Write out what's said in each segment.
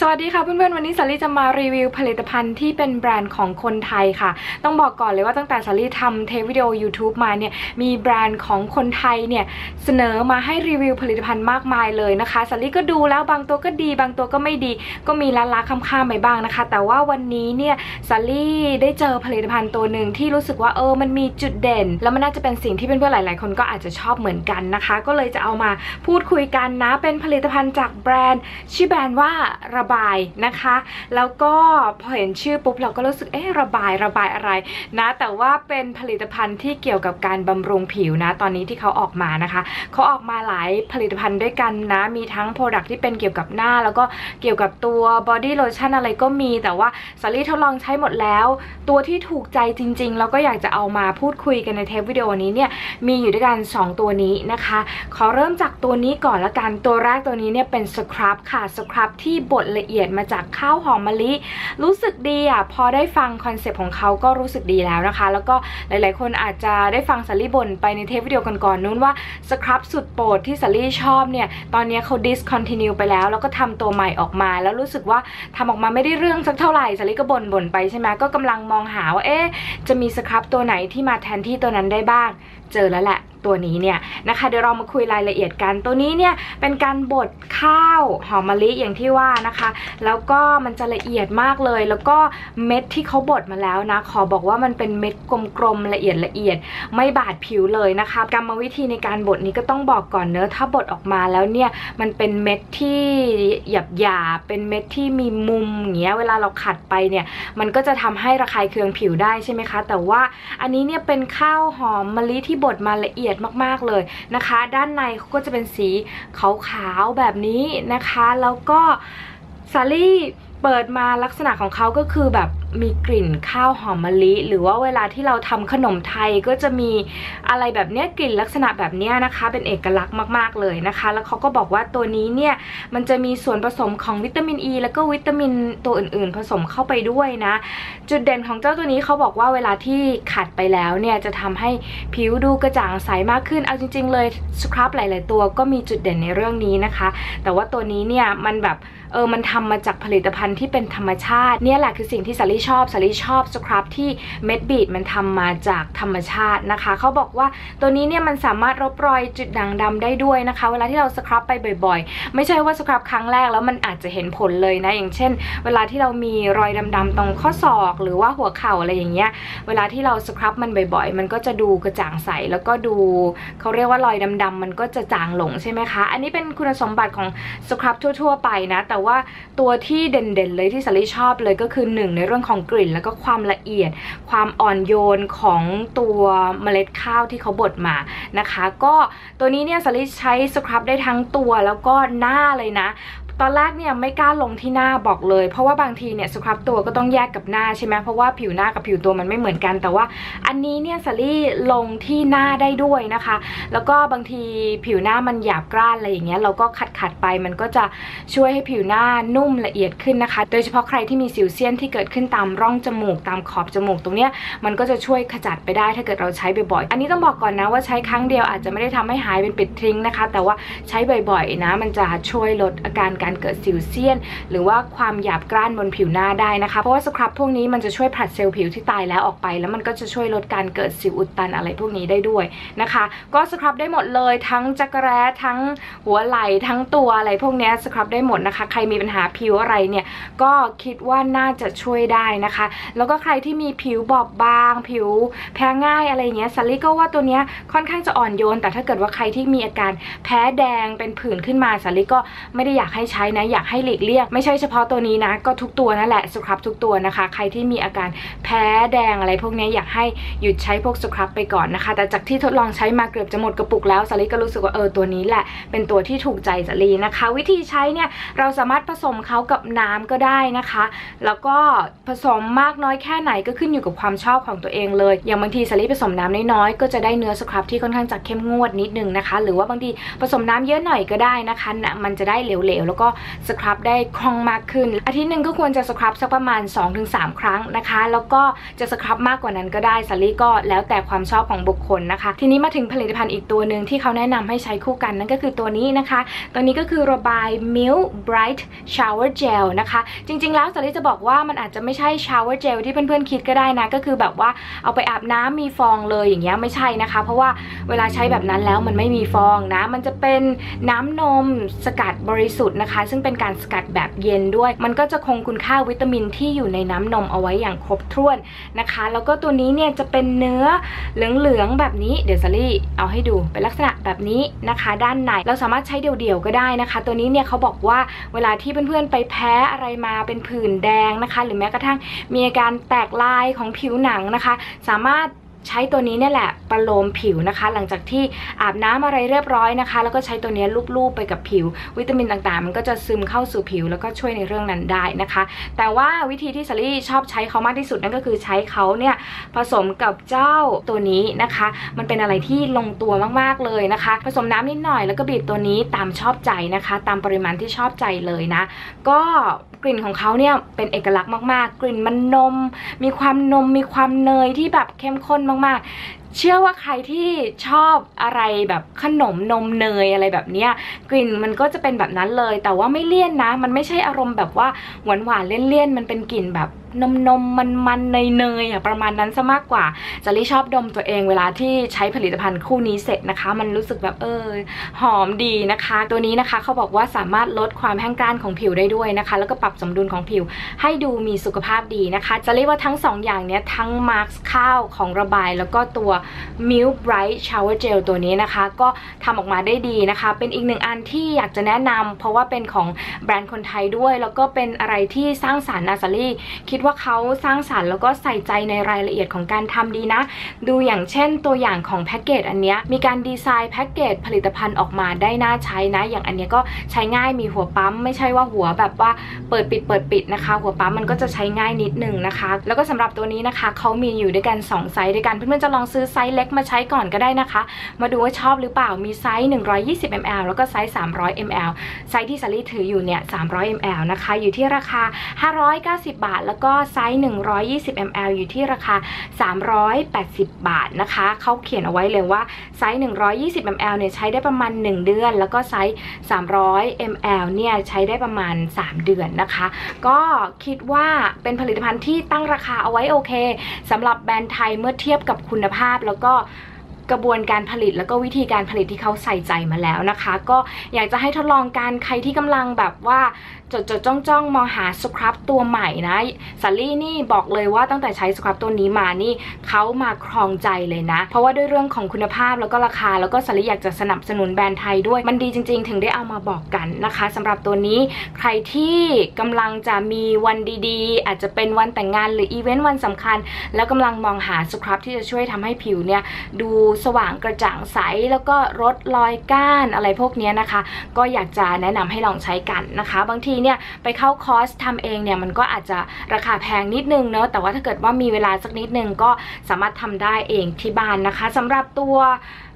สวัสดีค่ะเพื่อนๆ วันนี้สาลี่จะมารีวิวผลิตภัณฑ์ที่เป็นแบรนด์ของคนไทยค่ะ ต้องบอกก่อนเลยว่าตั้งแต่สาลี่ทำเทปวิดีโอ YouTube มาเนี่ยมีแบรนด์ของคนไทยเนี่ยเสนอมาให้รีวิวผลิตภัณฑ์มากมายเลยนะคะสาลี่ก็ดูแล้วบางตัวก็ดี บางตัวก็ไม่ดี ก็มีละละค่ำๆไปบ้างนะคะ แต่ว่าวันนี้เนี่ยสาลี่ได้เจอผลิตภัณฑ์ตัวหนึ่งที่รู้สึกว่าเออมันมีจุดเด่น แล้วมันน่าจะเป็นสิ่งที่เพื่อนๆหลายๆ คนก็อาจจะชอบเหมือนกันนะคะ ก็เลยจะเอามาพูดคุยกันนะเป็นผลิตภัณฑ์จากแบรนด์ชื่อแบรนด์ว่าระบายนะคะ แล้วก็พอเห็นชื่อปุ๊บเราก็รู้สึกเอ๊ะระบายระบายอะไรนะแต่ว่าเป็นผลิตภัณฑ์ที่เกี่ยวกับการบำรุงผิวนะ ตอนนี้ที่เขาออกมานะคะเขาออกมาหลายผลิตภัณฑ์ด้วยกันนะ มีทั้งโปรดักที่เป็นเกี่ยวกับหน้า แล้วก็เกี่ยวกับตัวบอดี้โลชั่นอะไรก็มี แต่ว่าสาลี่ทดลองใช้หมดแล้ว ตัวที่ถูกใจจริงๆ แล้วก็อยากจะเอามาพูดคุยกันในเทปวิดีโอนี้เนี่ยมีอยู่ด้วยกัน 2 ตัวนี้นะคะ ขอเริ่มจากตัวนี้ก่อนละกันตัวแรกตัวนี้เนี่ยเป็นสครับค่ะสครับที่บดละเอียดมาจากข้าวหอมมะลิ รู้สึกดีอะพอได้ฟังคอนเซปต์ของเขาก็รู้สึกดีแล้วนะคะ แล้วก็หลายๆ คนอาจจะได้ฟังสาลี่บ่นไปในเทปวิดีโอก่อนๆนู้นว่าสครับสุดโปรดที่สาลี่ชอบเนี่ยตอนนี้เขา discontinue ไปแล้ว แล้วก็ทำตัวใหม่ออกมา แล้วรู้สึกว่าทำออกมาไม่ได้เรื่องสักเท่าไหร่สาลี่ก็บ่นบ่นไปใช่ไหมก็กำลังมองหาว่าเอ๊ะจะมีสครับตัวไหนที่มาแทนที่ตัวนั้นได้บ้างเจอแล้วแหละตัวนี้เนี่ยนะคะเดี๋ยวเรามาคุยรายละเอียดกันตัวนี้เนี่ยเป็นการบดข้าวหอมมะลิอย่างที่ว่านะคะ แล้วก็มันจะละเอียดมากเลย แล้วก็เม็ดที่เขาบดมาแล้วนะขอบอกว่ามันเป็นเม็ดกลมๆละเอียดละเอียด ไม่บาดผิวเลยนะคะกรรมวิธีในการบดนี้ก็ต้องบอกก่อนเนอะถ้าบดออกมาแล้วเนี่ยมันเป็นเม็ดที่หยาบหยาเป็นเม็ดที่มีมุมอย่างเงี้ยเวลาเราขัดไปเนี่ยมันก็จะทำให้ระคายเคืองผิวได้ใช่ไหมคะ แต่ว่าอันนี้เนี่ยเป็นข้าวหอมมะลิที่บดมาละเอียดมากๆเลยนะคะ ด้านในเขาก็จะเป็นสีขาวๆแบบนี้นะคะ แล้วก็ซาลี่เปิดมาลักษณะของเขาก็คือแบบ มีกลิ่นข้าวหอมมะลิ หรือว่าเวลาที่เราทำขนมไทยก็จะมีอะไรแบบเนี้ยกลิ่นลักษณะแบบเนี้ยนะคะ เป็นเอกลักษณ์มากๆเลยนะคะ แล้วเขาก็บอกว่าตัวนี้เนี่ยมันจะมีส่วนผสมของวิตามินอ e, ีแล้วก็วิตามินตัวอื่นๆ ผสมเข้าไปด้วยนะ จุดเด่นของเจ้าตัวนี้เขาบอกว่าเวลาที่ขัดไปแล้วเนี่ยจะทำให้ผิวดูกระจ่างใสมากขึ้นเอาจริง ๆ เลยสครับหลาย ๆ ตัวก็มีจุดเด่นในเรื่องนี้นะคะ แต่ว่าตัวนี้เนี่ยมันแบบเออมันทำมาจากผลิตภัณฑ์ที่เป็นธรรมชาติเนี่ยแหละคือสิ่งที่สาลี่ชอบสลี่ชอบสครับที่เม็ดบีดมันทำมาจากธรรมชาตินะคะเขาบอกว่าตัวนี้เนี่ยมันสามารถลบรอยจุดด่างดำได้ด้วยนะคะ เวลาที่เราสครับไปบ่อยๆ ไม่ใช่ว่าสครับครั้งแรกแล้วมันอาจจะเห็นผลเลยนะ อย่างเช่น เวลาที่เรามีรอยดำๆตรงข้อศอกหรือว่าหัวเข่าอะไรอย่างเงี้ยเวลาที่เราสครับมันบ่อยๆ มันก็จะดูกระจ่างใสแล้วก็ดูเขาเรียกว่ารอยดำๆมันก็จะจางหลงใช่ไหมคะ อันนี้เป็นคุณสมบัติของสครับทั่ว ๆ ไปนะ แต่ว่าตัวที่เด่นๆเลยที่สลี่ชอบเลยก็คือหนึ่งในเรื่องของกลิ่น แล้วก็ความละเอียด ความอ่อนโยนของตัวเมล็ดข้าวที่เขาบดมานะคะ ก็ตัวนี้เนี่ยสลี่ใช้สครับได้ทั้งตัวแล้วก็หน้าเลยนะ ตอนแรกเนี่ยไม่กล้าลงที่หน้าบอกเลย เพราะว่าบางทีเนี่ยสครับตัวก็ต้องแยกกับหน้าใช่ไหมเพราะว่าผิวหน้ากับผิวตัวมันไม่เหมือนกัน แต่ว่าอันนี้เนี่ยสาลี่ลงที่หน้าได้ด้วยนะคะ แล้วก็บางทีผิวหน้ามันหยาบกร้านอะไรอย่างเงี้ยเราก็ขัดขัดไปมันก็จะช่วยให้ผิวหน้านุ่มละเอียดขึ้นนะคะ โดยเฉพาะใครที่มีสิวเซียนที่เกิดขึ้นตามร่องจมูกตามขอบจมูกตรงเนี้ยมันก็จะช่วยขจัดไปได้ถ้าเกิดเราใช้บ่อยๆอันนี้ต้องบอกก่อนนะว่าใช้ครั้งเดียวอาจจะไม่ได้ทำให้หายเป็นปิดทิ้งนะคะ แต่ว่าใช้บ่อยๆนะ มันจะช่วยลดอาการการการเกิดสิวเซียน หรือว่าความหยาบกร้านบนผิวหน้าได้นะคะ เพราะว่าสครับพวกนี้มันจะช่วยผลัดเซลล์ผิวที่ตายแล้วออกไป แล้วมันก็จะช่วยลดการเกิดสิวอุดตันอะไรพวกนี้ได้ด้วยนะคะ ก็สครับได้หมดเลยทั้งจักรแร้ทั้งหัวไหล่ทั้งตัวอะไรพวกนี้สครับได้หมดนะคะ ใครมีปัญหาผิวอะไรเนี่ยก็คิดว่าน่าจะช่วยได้นะคะ แล้วก็ใครที่มีผิวบอบบาง ผิวแพ้ง่ายอะไรเงี้ยซัลลี่ก็ว่าตัวเนี้ยค่อนข้างจะอ่อนโยน แต่ถ้าเกิดว่าใครที่มีอาการแพ้แดงเป็นผื่นขึ้นมาซัลลี่ก็ไม่ได้อยากให้ใช้นะอยากให้หลีกเลี่ยงไม่ใช่เฉพาะตัวนี้นะ ก็ทุกตัวนั่นแหละสครับทุกตัวนะคะ ใครที่มีอาการแพ้แดงอะไรพวกนี้อยากให้หยุดใช้พวกสครับไปก่อนนะคะ แต่จากที่ทดลองใช้มาเกือบจะหมดกระปุกแล้วซัลลี่ก็รู้สึกว่าเออตัวนี้แหละ เป็นตัวที่ถูกใจซัลลี่นะคะ วิธีใช้เนี่ยเราสามารถผสมเขากับน้ำก็ได้นะคะ แล้วก็ผสมมากน้อยแค่ไหนก็ขึ้นอยู่กับความชอบของตัวเองเลย อย่างบางทีซัลลี่ผสมน้ำน้อยๆก็จะได้เนื้อสครับที่ค่อนข้างจะเข้มงวดนิดนึงนะคะ หรือว่าบางทีผสมน้ำเยอะหน่อยก็ได้นะคะนะมันจะได้เหลวๆแล้วก็ก็สครับได้คล่องมากขึ้น อาทิตย์หนึ่งก็ควรจะสครับสักประมาณ 2-3 ครั้งนะคะ แล้วก็จะสครับมากกว่านั้นก็ได้สลี่ก็แล้วแต่ความชอบของบุคคลนะคะ ทีนี้มาถึงผลิตภัณฑ์อีกตัวหนึ่งที่เขาแนะนำให้ใช้คู่กันนั่นก็คือตัวนี้นะคะ ตัวนี้ก็คือระบาย Milk Bright Shower Gel นะคะ จริง ๆ แล้วสลี่จะบอกว่ามันอาจจะไม่ใช่ Shower Gel ที่เพื่อนๆคิดก็ได้นะก็คือแบบว่าเอาไปอาบน้ำมีฟองเลยอย่างเงี้ยไม่ใช่นะคะ เพราะว่าเวลาใช้แบบนั้นแล้วมันไม่มีฟองนะ มันจะเป็นน้ำนมสกัดบริสุทธิ์นะคะซึ่งเป็นการสกัดแบบเย็นด้วย มันก็จะคงคุณค่าวิตามินที่อยู่ในน้ำนมเอาไว้อย่างครบถ้วนนะคะ แล้วก็ตัวนี้เนี่ยจะเป็นเนื้อเหลืองๆแบบนี้เดี๋ยวซารี่เอาให้ดูเป็นลักษณะแบบนี้นะคะ ด้านในเราสามารถใช้เดี่ยวๆก็ได้นะคะ ตัวนี้เนี่ยเขาบอกว่าเวลาที่เพื่อนๆไปแพ้อะไรมาเป็นผื่นแดงนะคะ หรือแม้กระทั่งมีอาการแตกลายของผิวหนังนะคะ สามารถ ใช้ตัวนี้เนี่ยแหละประโลมผิวนะคะ หลังจากที่อาบน้ำอะไรเรียบร้อยนะคะ แล้วก็ใช้ตัวนี้ลูบๆไปกับผิว วิตามินต่างๆ มันก็จะซึมเข้าสู่ผิวแล้วก็ช่วยในเรื่องนั้นได้นะคะ แต่ว่าวิธีที่สลี่ชอบใช้เขามากที่สุดนั่นก็คือใช้เขาเนี่ยผสมกับเจ้าตัวนี้นะคะ มันเป็นอะไรที่ลงตัวมากๆเลยนะคะ ผสมน้ำนิดหน่อยแล้วก็บีบตัวนี้ตามชอบใจนะคะ ตามปริมาณที่ชอบใจเลยนะ ก็กลิ่นของเขาเนี่ยเป็นเอกลักษณ์มากๆ กลิ่นมันนม มีความนมมีความเนยที่แบบเข้มข้นมากๆ เชื่อว่าใครที่ชอบอะไรแบบขนมนมเนยอะไรแบบเนี้ยกลิ่นมันก็จะเป็นแบบนั้นเลย แต่ว่าไม่เลี่ยนนะ มันไม่ใช่อารมณ์แบบว่าหวานหวานเลี่ยนๆมันเป็นกลิ่นแบบ นมนมมันมันเนยเนยอะประมาณนั้นซะมากกว่าจารี่ชอบดมตัวเองเวลาที่ใช้ผลิตภัณฑ์คู่นี้เสร็จนะคะ มันรู้สึกแบบเออหอมดีนะคะ ตัวนี้นะคะเขาบอกว่าสามารถลดความแห้งกร้านของผิวได้ด้วยนะคะ แล้วก็ปรับสมดุลของผิว ให้ดูมีสุขภาพดีนะคะ จะเรียกว่าทั้ง 2 อย่างเนี้ยทั้งมาร์คข้าวของระบาย แล้วก็ตัว Milk Bright Shower Gel ตัวนี้นะคะ ก็ทำออกมาได้ดีนะคะ เป็นอีกหนึ่งอันที่อยากจะแนะนำเพราะว่าเป็นของแบรนด์คนไทยด้วย แล้วก็เป็นอะไรที่สร้างสารรค์นะซารี่คิดว่าเขาสร้างสารรค์แล้วก็ใส่ใจในรายละเอียดของการทำดีนะ ดูอย่างเช่นตัวอย่างของแพ็กเกจอันเนี้ยมีการดีไซน์แพ็กเกจผลิตภัณฑ์ออกมาได้น่าใช้นะ อย่างอันเนี้ยก็ใช้ง่ายมีหัวปั๊ม ไม่ใช่ว่าหัวแบบว่าเปิดปิดเปิดปิดนะคะ หัวปั๊มมันก็จะใช้ง่ายนิดนึงนะคะ แล้วก็สำหรับตัวนี้นะคะเขามีอยู่ด้วยกัน 2 ไซส์ด้วยกันเพื่อนๆจะลองซื้อไซส์เล็กมาใช้ก่อนก็ได้นะคะ มาดูว่าชอบหรือเปล่ามีไซส์ 120 ml แล้วก็ไซส์ 300 ml ไซส์ที่ซารี่ถืออยู่เนี่ย 300 ml นะคะ อยู่ที่ราคา 590 บาทแล้วก็ก็ไซส์ 120 ml อยู่ที่ราคา 380 บาทนะคะ เขาเขียนเอาไว้เลยว่าไซส์ 120 ml เนี่ยใช้ได้ประมาณ 1 เดือน แล้วก็ไซส์ 300 ml เนี่ยใช้ได้ประมาณ 3 เดือนนะคะ ก็คิดว่าเป็นผลิตภัณฑ์ที่ตั้งราคาเอาไว้โอเคสำหรับแบรนด์ไทยเมื่อเทียบกับคุณภาพแล้วก็กระบวนการผลิตแล้วก็วิธีการผลิตที่เขาใส่ใจมาแล้วนะคะ ก็อยากจะให้ทดลองการใครที่กำลังแบบว่าจดจดจ้องจ้องมองหาสครับตัวใหม่นะซัลลี่นี่บอกเลยว่าตั้งแต่ใช้สครับตัวนี้มานี่เขามาครองใจเลยนะ เพราะว่าด้วยเรื่องของคุณภาพแล้วก็ราคา แล้วก็ซัลลี่อยากจะสนับสนุนแบรนด์ไทยด้วย มันดีจริง ๆ ถึงได้เอามาบอกกันนะคะสำหรับตัวนี้ใครที่กำลังจะมีวันดีๆ อาจจะเป็นวันแต่งงานหรืออีเวนต์วันสำคัญ แล้วกำลังมองหาสครับที่จะช่วยทำให้ผิวเนี่ยดูสว่างกระจ่างใสแล้วก็ลดรอยก้านอะไรพวกนี้นะคะ ก็อยากจะแนะนำให้ลองใช้กันนะคะ บางทีเนี่ยไปเข้าคอร์สทำเองเนี่ยมันก็อาจจะราคาแพงนิดนึงเนอะแต่ว่าถ้าเกิดว่ามีเวลาสักนิดนึงก็สามารถทำได้เองที่บ้านนะคะสำหรับตัว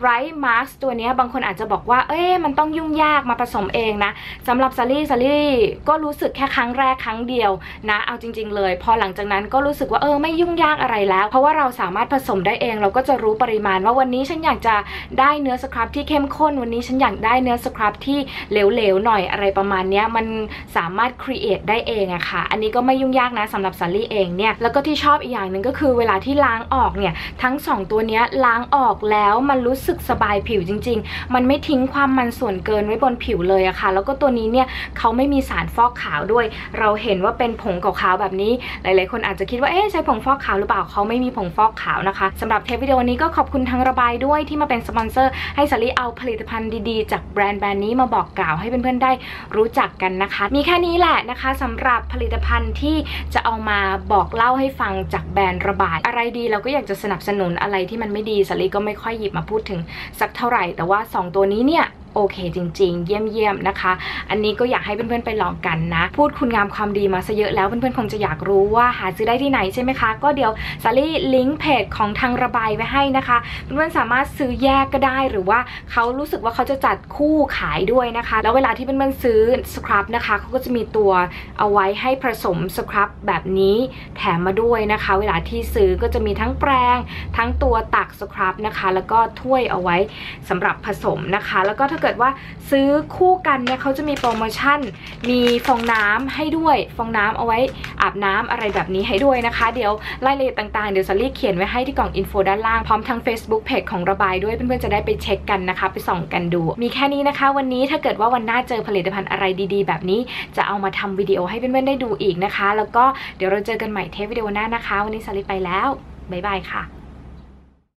ไรท์มาร์ตัวนี้บางคนอาจจะบอกว่า เอ๊ะมันต้องยุ่งยากมาผสมเองนะสำหรับซารี่ซารี่ก็รู้สึกแค่ครั้งแรกครั้งเดียวนะ เอาจริง ๆ เลย พอหลังจากนั้นก็รู้สึกว่าเออไม่ยุ่งยากอะไรแล้ว เพราะว่าเราสามารถผสมได้เอง เราก็จะรู้ปริมาณว่าวันนี้ฉันอยากจะได้เนื้อสครับที่เข้มข้นวันนี้ฉันอยากได้เนื้อสครับที่เหลวๆหน่อยอะไรประมาณนี้มันสามารถครีเอทได้เองอะค่ะ อันนี้ก็ไม่ยุ่งยากนะสำหรับซารี่เองเนี่ยแล้วก็ที่ชอบอีกอย่างหนึ่งก็คือเวลาที่ล้างออกเนี่ยทั้ง 2 ตัวนี้ล้างออกแล้วมันรู้สึกสบายผิวจริง ๆ มันไม่ทิ้งความมันส่วนเกินไว้บนผิวเลยอะค่ะ แล้วก็ตัวนี้เนี่ยเขาไม่มีสารฟอกขาวด้วย เราเห็นว่าเป็นผงขาวๆแบบนี้ หลายๆ คนอาจจะคิดว่า เอ๊ะใช้ผงฟอกขาวหรือเปล่า เขาไม่มีผงฟอกขาวนะคะสำหรับเทปวิดีโอนี้ก็ขอบคุณทั้งระบายด้วยที่มาเป็นสปอนเซอร์ ให้สลีเอาผลิตภัณฑ์ดีๆ จากแบรนด์แบรนด์นี้มาบอกกล่าวให้เพื่อนๆ ได้รู้จักกันนะคะ มีแค่นี้แหละนะคะสำหรับผลิตภัณฑ์ที่จะเอามาบอกเล่าให้ฟังจากแบรนด์ระบาย อะไรดีเราก็อยากจะสนับสนุนอะไรที่มันไม่ดีสลีก็ไม่ค่อยหยิบมาพูดถึงสักเท่าไหร่ แต่ว่า 2 ตัวนี้เนี่ย โอเคจริง ๆ เยี่ยมๆนะคะ อันนี้ก็อยากให้เพื่อนๆไปลองกันนะ พูดคุณงามความดีมาซะเยอะแล้วเพื่อนๆคงจะอยากรู้ว่าหาซื้อได้ที่ไหนใช่ไหมคะ ก็เดี๋ยวสาลี่ลิงก์เพจของทางระบายไว้ให้นะคะเพื่อนๆสามารถซื้อแยกก็ได้หรือว่าเขารู้สึกว่าเขาจะจัดคู่ขายด้วยนะคะ แล้วเวลาที่เพื่อนๆซื้อสครับนะคะเขาก็จะมีตัวเอาไว้ให้ผสมสครับแบบนี้แถมมาด้วยนะคะ เวลาที่ซื้อก็จะมีทั้งแปรงทั้งตัวตักสครับนะคะ แล้วก็ถ้วยเอาไว้สำหรับผสมนะคะ แล้วก็ถ้าเกิดว่าซื้อคู่กันเนี่ยเขาจะมีโปรโมชั่น มีฟองน้ำให้ด้วย ฟองน้ำเอาไว้อาบน้ำอะไรแบบนี้ให้ด้วยนะคะ เดี๋ยวรายละเอียดต่างๆ เดี๋ยวสลี่เขียนไว้ให้ที่กล่องอินโฟด้านล่าง พร้อมทั้ง Facebook Page ของระบายด้วยเพื่อนๆจะได้ไปเช็คกันนะคะ ไปส่องกันดู มีแค่นี้นะคะ วันนี้ถ้าเกิดว่าวันหน้าเจอผลิตภัณฑ์อะไรดีๆ แบบนี้ จะเอามาทำวิดีโอให้เพื่อนๆได้ดูอีกนะคะ แล้วก็เดี๋ยวเราเจอกันใหม่เทปวิดีโอหน้านะคะ วันนี้สลี่ไปแล้วบ๊ายบายค่ะ